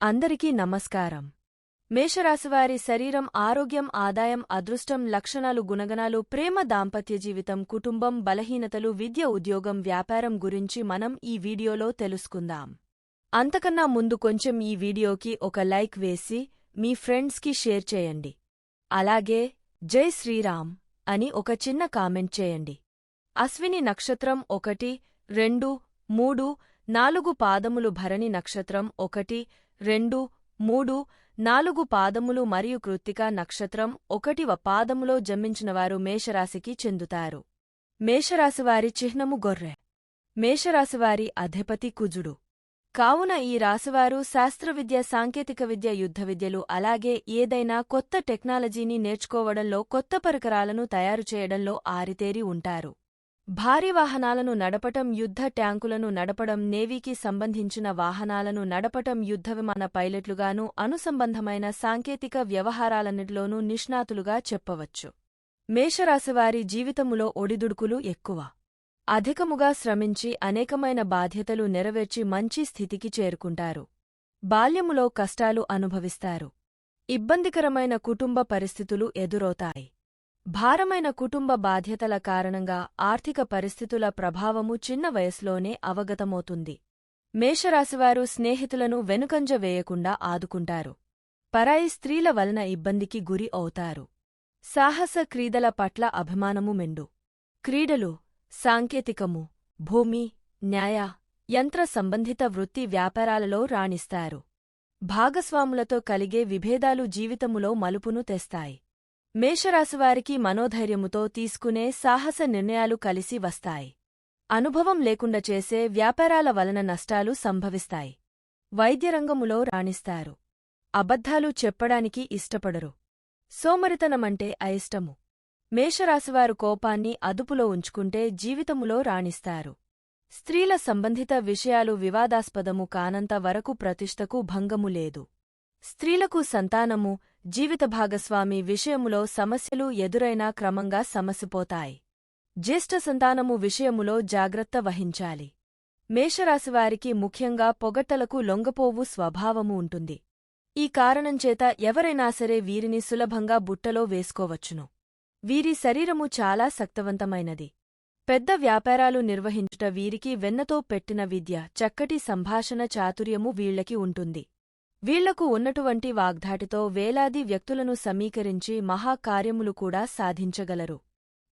అందరికీ నమస్కారం. మేషరాశివారి శరీరం ఆరోగ్యం ఆదాయం అదృష్టం లక్షణాలు గుణగణాలు ప్రేమ దాంపత్య జీవితం కుటుంబం బలహీనతలు విద్య ఉద్యోగం వ్యాపారం గురించి మనం ఈ వీడియోలో తెలుసుకుందాం. అంతకన్నా ముందు కొంచెం ఈ వీడియోకి ఒక లైక్ వేసి మీ ఫ్రెండ్స్కి షేర్ చేయండి. అలాగే జై శ్రీరామ్ అని ఒక చిన్న కామెంట్ చేయండి. అశ్విని నక్షత్రం ఒకటి రెండు మూడు నాలుగు పాదములు భరణి నక్షత్రం ఒకటి రెండు మూడు నాలుగు పాదములు మరియు కృత్తికా నక్షత్రం ఒకటివ పాదములో జన్మించినవారు మేషరాశికి చెందుతారు. మేషరాశివారి చిహ్నము గొర్రె. మేషరాశివారి అధిపతి కుజుడు. కావున ఈ రాశివారు శాస్త్రవిద్య సాంకేతిక విద్య యుద్ధ విద్యలు అలాగే ఏదైనా కొత్త టెక్నాలజీని నేర్చుకోవడంలో కొత్త పరికరాలను తయారు చేయడంలో ఆరితేరి ఉంటారు. భారీ వాహనాలను నడపటం యుద్ధ ట్యాంకులను నడపడం నేవీకి సంబంధించిన వాహనాలను నడపటం యుద్ధ విమాన పైలట్లుగానూ అనుసంబంధమైన సాంకేతిక వ్యవహారాలన్నిటిలోనూ నిష్ణాతులుగా చెప్పవచ్చు. మేషరాశివారి జీవితములో ఒడిదుడుకులు ఎక్కువ. అధికముగా శ్రమించి అనేకమైన బాధ్యతలు నెరవేర్చి మంచి స్థితికి చేరుకుంటారు. బాల్యములో కష్టాలు అనుభవిస్తారు. ఇబ్బందికరమైన కుటుంబ పరిస్థితులు ఎదురవుతాయి. భారమైన కుటుంబ బాధ్యతల కారణంగా ఆర్థిక పరిస్థితుల ప్రభావము చిన్న వయసులోనే అవగతమవుతుంది. మేషరాశివారు స్నేహితులను వెనుకంజ వేయకుండా ఆదుకుంటారు. పరాయి స్త్రీల వలన ఇబ్బందికి గురి అవుతారు. సాహస క్రీడల పట్ల అభిమానము మెండు. క్రీడలు సాంకేతికము భూమి న్యాయ యంత్ర సంబంధిత వృత్తి వ్యాపారాలలో రాణిస్తారు. భాగస్వాములతో కలిగే విభేదాలు జీవితములో మలుపును తెస్తాయి. మేషరాశివారికి మనోధైర్యముతో తీసుకునే సాహస నిర్ణయాలు కలిసి వస్తాయి. అనుభవం లేకుండా చేసే వ్యాపారాల వలన నష్టాలు సంభవిస్తాయి. వైద్యరంగములో రాణిస్తారు. అబద్ధాలు చెప్పడానికి ఇష్టపడరు. సోమరితనమంటే అయిష్టము. మేషరాశివారు కోపాన్ని అదుపులో ఉంచుకుంటే జీవితములో రాణిస్తారు. స్త్రీల సంబంధిత విషయాలు వివాదాస్పదము కానంత వరకు ప్రతిష్టకు భంగము లేదు. స్త్రీలకు సంతానము జీవిత భాగస్వామి విషయములో సమస్యలు ఎదురైనా క్రమంగా సమసిపోతాయి. జ్యేష్ఠ సంతానము విషయములో జాగ్రత్త వహించాలి. మేషరాశివారికి ముఖ్యంగా పొగట్టలకు లొంగపోవు స్వభావము ఉంటుంది. ఈ కారణంచేత ఎవరైనా సరే వీరిని సులభంగా బుట్టలో వేసుకోవచ్చును. వీరి శరీరము చాలా శక్తవంతమైనది. పెద్ద వ్యాపారాలు నిర్వహించుట వీరికి వెన్నతో పెట్టిన విద్య చక్కటి సంభాషణ చాతుర్యము వీళ్ళకి ఉంటుంది. వీళ్ళకు ఉన్నటువంటి వాగ్ధాటితో వేలాది వ్యక్తులను సమీకరించి మహాకార్యములు కూడా సాధించగలరు.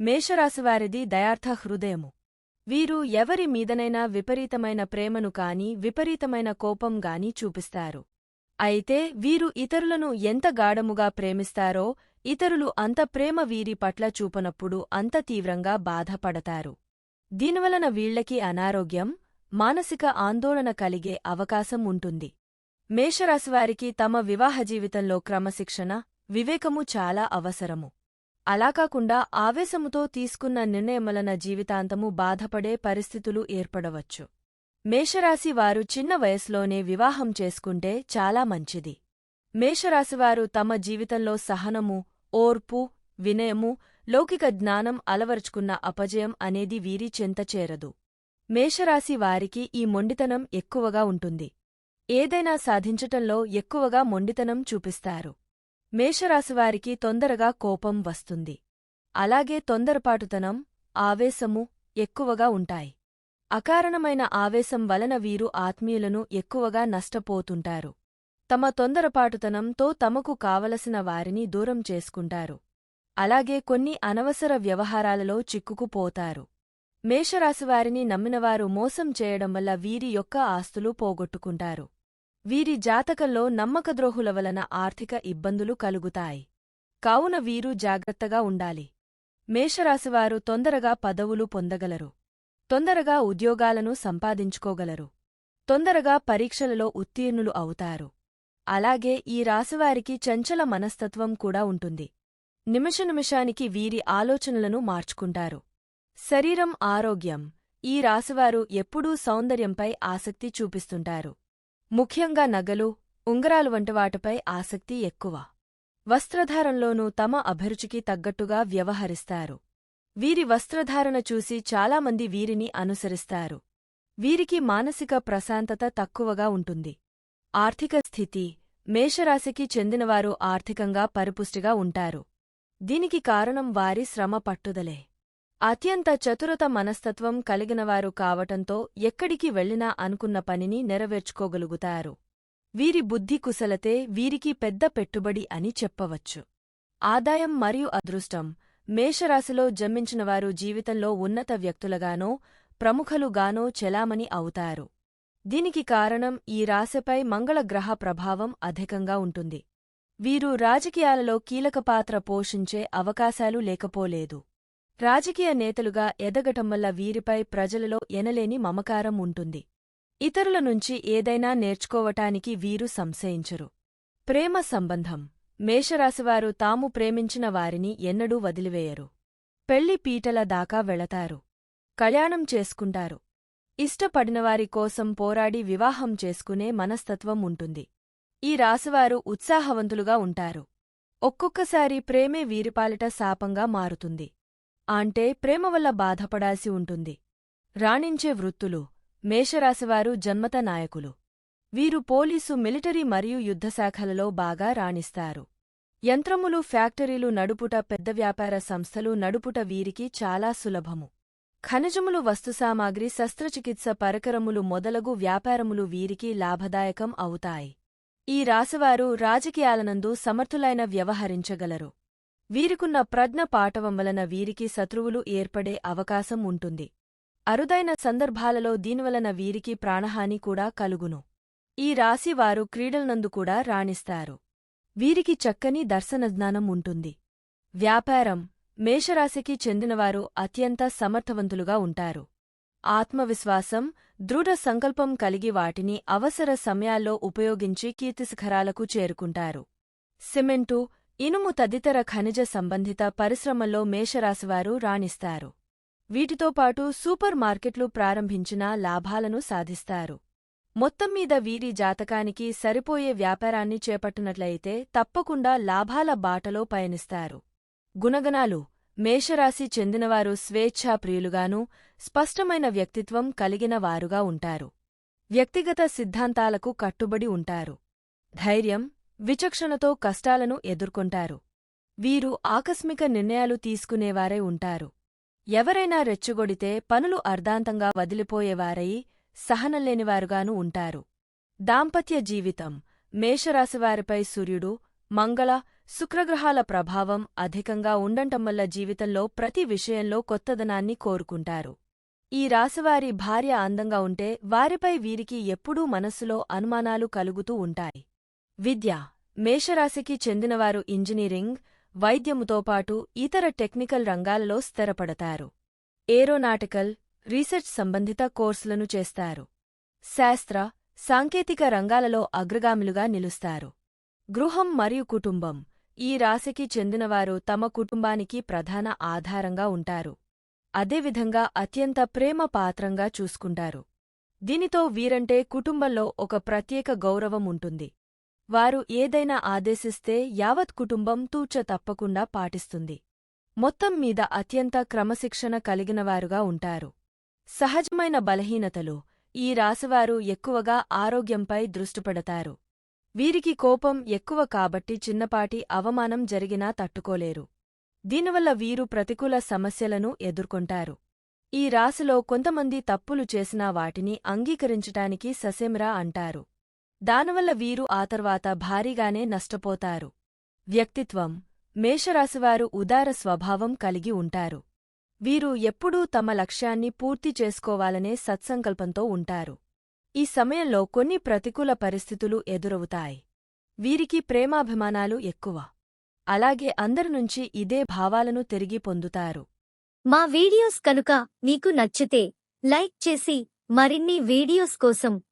మేషరాశివారిది దయార్థ హృదయము. వీరు ఎవరి మీదనైనా విపరీతమైన ప్రేమను కాని విపరీతమైన కోపం గాని చూపిస్తారు. అయితే వీరు ఇతరులను ఎంత గాఢముగా ప్రేమిస్తారో ఇతరులు అంత ప్రేమ వీరి పట్ల చూపనప్పుడు అంత తీవ్రంగా బాధపడతారు. దీనివలన వీళ్ళకి అనారోగ్యం మానసిక ఆందోళన కలిగే అవకాశం ఉంటుంది. మేషరాశివారికి తమ వివాహ జీవితంలో క్రమశిక్షణ వివేకము చాలా అవసరము. అలా కాకుండా ఆవేశముతో తీసుకున్న నిర్ణయములన జీవితాంతము బాధపడే పరిస్థితులు ఏర్పడవచ్చు. మేషరాశి వారు చిన్న వయసులోనే వివాహం చేసుకుంటే చాలా మంచిది. మేషరాశివారు తమ జీవితంలో సహనము ఓర్పు వినయము లౌకిక జ్ఞానం అలవరుచుకున్న అపజయం అనేది వీరి చెంత చేరదు. మేషరాశి వారికి ఈ మొండితనం ఎక్కువగా ఉంటుంది. ఏదైనా సాధించటంలో ఎక్కువగా మొండితనం చూపిస్తారు. మేషరాశివారికి తొందరగా కోపం వస్తుంది. అలాగే తొందరపాటుతనం ఆవేశము ఎక్కువగా ఉంటాయి. అకారణమైన ఆవేశం వలన వీరు ఆత్మీయులను ఎక్కువగా నష్టపోతుంటారు. తమ తొందరపాటుతనంతో తమకు కావలసిన వారిని దూరం చేసుకుంటారు. అలాగే కొన్ని అనవసర వ్యవహారాలలో చిక్కుకుపోతారు. మేషరాశివారిని నమ్మినవారు మోసం చేయడం వల్ల వీరి యొక్క ఆస్తులు పోగొట్టుకుంటారు. వీరి జాతకంలో నమ్మకద్రోహుల వలన ఆర్థిక ఇబ్బందులు కలుగుతాయి. కావున వీరు జాగ్రత్తగా ఉండాలి. మేషరాశివారు తొందరగా పదవులు పొందగలరు. తొందరగా ఉద్యోగాలను సంపాదించుకోగలరు. తొందరగా పరీక్షలలో ఉత్తీర్ణులు అవుతారు. అలాగే ఈ రాశివారికి చంచల మనస్తత్వం కూడా ఉంటుంది. నిమిషనిమిషానికి వీరి ఆలోచనలను మార్చుకుంటారు. శరీరం ఆరోగ్యం. ఈ రాశివారు ఎప్పుడూ సౌందర్యంపై ఆసక్తి చూపిస్తుంటారు. ముఖ్యంగా నగలు ఉంగరాలు వంటి వాటిపై ఆసక్తి ఎక్కువ. వస్త్రధారంలోనూ తమ అభిరుచికి తగ్గట్టుగా వ్యవహరిస్తారు. వీరి వస్త్రధారణ చూసి చాలామంది వీరిని అనుసరిస్తారు. వీరికి మానసిక ప్రశాంతత తక్కువగా ఉంటుంది. ఆర్థిక స్థితి మేషరాశికి చెందినవారు ఆర్థికంగా పరిపుష్టిగా ఉంటారు. దీనికి కారణం వారి శ్రమ పట్టుదలే. అత్యంత చతురత మనస్తత్వం కలిగినవారు కావటంతో ఎక్కడికి వెళ్ళినా అనుకున్న పనిని నెరవేర్చుకోగలుగుతారు. వీరి బుద్ధి కుశలతే వీరికి పెద్ద పెట్టుబడి అని చెప్పవచ్చు. ఆదాయం మరియు అదృష్టం. మేషరాశిలో జన్మించినవారు జీవితంలో ఉన్నత వ్యక్తులగానో ప్రముఖలుగానో చెలామణి అవుతారు. దీనికి కారణం ఈ రాశిపై మంగళగ్రహ ప్రభావం అధికంగా ఉంటుంది. వీరు రాజకీయాలలో కీలక పాత్ర పోషించే అవకాశాలు లేకపోలేదు. రాజకీయ నేతలుగా ఎదగటం వల్ల వీరిపై ప్రజలలో ఎనలేని మమకారం ఉంటుంది. ఇతరుల నుంచి ఏదైనా నేర్చుకోవటానికి వీరు సంశయించరు. ప్రేమ సంబంధం. మేషరాశివారు తాము ప్రేమించిన వారిని ఎన్నడూ వదిలివేయరు. పెళ్ళి పీటల దాకా వెళతారు. కళ్యాణం చేసుకుంటారు. ఇష్టపడినవారి కోసం పోరాడి వివాహం చేసుకునే మనస్తత్వం ఉంటుంది. ఈ రాశివారు ఉత్సాహవంతులుగా ఉంటారు. ఒక్కొక్కసారి ప్రేమే వీరిపాలిట శాపంగా మారుతుంది. అంటే ప్రేమ వల్ల బాధపడాల్సి ఉంటుంది. రాణించే వృత్తులు మేషరాశివారు జన్మత నాయకులు. వీరు పోలీసు మిలిటరీ మరియు యుద్ధశాఖలలో బాగా రాణిస్తారు. యంత్రములు ఫ్యాక్టరీలు నడుపుట పెద్ద వ్యాపార సంస్థలు నడుపుట వీరికి చాలా సులభము. ఖనిజములు వస్తుసామాగ్రి శస్త్రచికిత్స పరికరములు మొదలగు వ్యాపారములు వీరికి లాభదాయకం అవుతాయి. ఈ రాశివారు రాజకీయాలనందు సమర్థులైన వ్యవహరించగలరు. వీరికున్న ప్రజ్ఞ పాఠవం వలన వీరికి శత్రువులు ఏర్పడే అవకాశం ఉంటుంది. అరుదైన సందర్భాలలో దీనివలన వీరికి ప్రాణహాని కూడా కలుగును. ఈ రాశివారు క్రీడలనందు కూడా రాణిస్తారు. వీరికి చక్కని దర్శనజ్ఞానం ఉంటుంది. వ్యాపారం మేషరాశికి చెందినవారు అత్యంత సమర్థవంతులుగా ఉంటారు. ఆత్మవిశ్వాసం దృఢ సంకల్పం కలిగి వాటిని అవసర సమయాల్లో ఉపయోగించి కీర్తిశిఖరాలకు చేరుకుంటారు. సిమెంటు ఇనుము తదితర ఖనిజ సంబంధిత పరిశ్రమల్లో మేషరాశివారు రాణిస్తారు. వీటితో పాటు సూపర్ మార్కెట్లు ప్రారంభించిన లాభాలను సాధిస్తారు. మొత్తం మీద వీరి జాతకానికి సరిపోయే వ్యాపారాన్ని చేపట్టినట్లయితే తప్పకుండా లాభాల బాటలో పయనిస్తారు. గుణగణాలు. మేషరాశి చెందినవారు స్వేచ్ఛాప్రియులుగానూ స్పష్టమైన వ్యక్తిత్వం కలిగిన వారుగా ఉంటారు. వ్యక్తిగత సిద్ధాంతాలకు కట్టుబడి ఉంటారు. ధైర్యం. విచక్షణతో కష్టాలను ఎదుర్కొంటారు. వీరు ఆకస్మిక నిర్ణయాలు తీసుకునేవారై ఉంటారు. ఎవరైనా రెచ్చగొడితే పనులు అర్ధాంతంగా వదిలిపోయేవారై సహనంలేనివారుగాను ఉంటారు. దాంపత్య జీవితం మేషరాశివారిపై సూర్యుడు మంగళ శుక్రగ్రహాల ప్రభావం అధికంగా ఉండంటం వల్ల జీవితంలో ప్రతి విషయంలో కొత్తదనాన్ని కోరుకుంటారు. ఈ రాశివారి భార్య అందంగా ఉంటే వారిపై వీరికి ఎప్పుడూ మనస్సులో అనుమానాలు కలుగుతూ ఉంటాయి. విద్య. మేషరాశికి చెందినవారు ఇంజనీరింగ్ వైద్యముతో పాటు ఇతర టెక్నికల్ రంగాలలో స్థిరపడతారు. ఏరోనాటికల్ రీసెర్చ్ సంబంధిత కోర్సులను చేస్తారు. శాస్త్ర సాంకేతిక రంగాలలో అగ్రగాములుగా నిలుస్తారు. గృహం మరియు కుటుంబం. ఈ రాశికి చెందినవారు తమ కుటుంబానికి ప్రధాన ఆధారంగా ఉంటారు. అదేవిధంగా అత్యంత ప్రేమ పాత్రంగా చూసుకుంటారు. దీనితో వీరంటే కుటుంబంలో ఒక ప్రత్యేక గౌరవం ఉంటుంది. వారు ఏదైనా ఆదేశిస్తే యావత్ కుటుంబం తూచ తప్పకుండా పాటిస్తుంది. మొత్తం మీద అత్యంత క్రమశిక్షణ కలిగినవారుగా ఉంటారు. సహజమైన బలహీనతలు ఈ రాశివారు ఎక్కువగా ఆరోగ్యంపై దృష్టిపెడతారు వీరికి కోపం ఎక్కువ కాబట్టి చిన్నపాటి అవమానం జరిగినా తట్టుకోలేరు. దీనివల్ల వీరు ప్రతికూల సమస్యలను ఎదుర్కొంటారు. ఈ రాశిలో కొంతమంది తప్పులు చేసినా వాటిని అంగీకరించటానికి ససేమిరా అంటారు. దానివల్ల వీరు ఆ తర్వాత భారీగానే నష్టపోతారు. వ్యక్తిత్వం మేషరాశివారు ఉదార స్వభావం కలిగి ఉంటారు. వీరు ఎప్పుడూ తమ లక్ష్యాన్ని పూర్తి చేసుకోవాలనే సత్సంకల్పంతో ఉంటారు. ఈ సమయంలో కొన్ని ప్రతికూల పరిస్థితులు ఎదురవుతాయి. వీరికి ప్రేమాభిమానాలు ఎక్కువ. అలాగే అందరి నుంచి ఇదే భావాలను తిరిగి పొందుతారు. మా వీడియోస్ కనుక మీకు నచ్చితే లైక్ చేసి మరిన్ని వీడియోస్ కోసం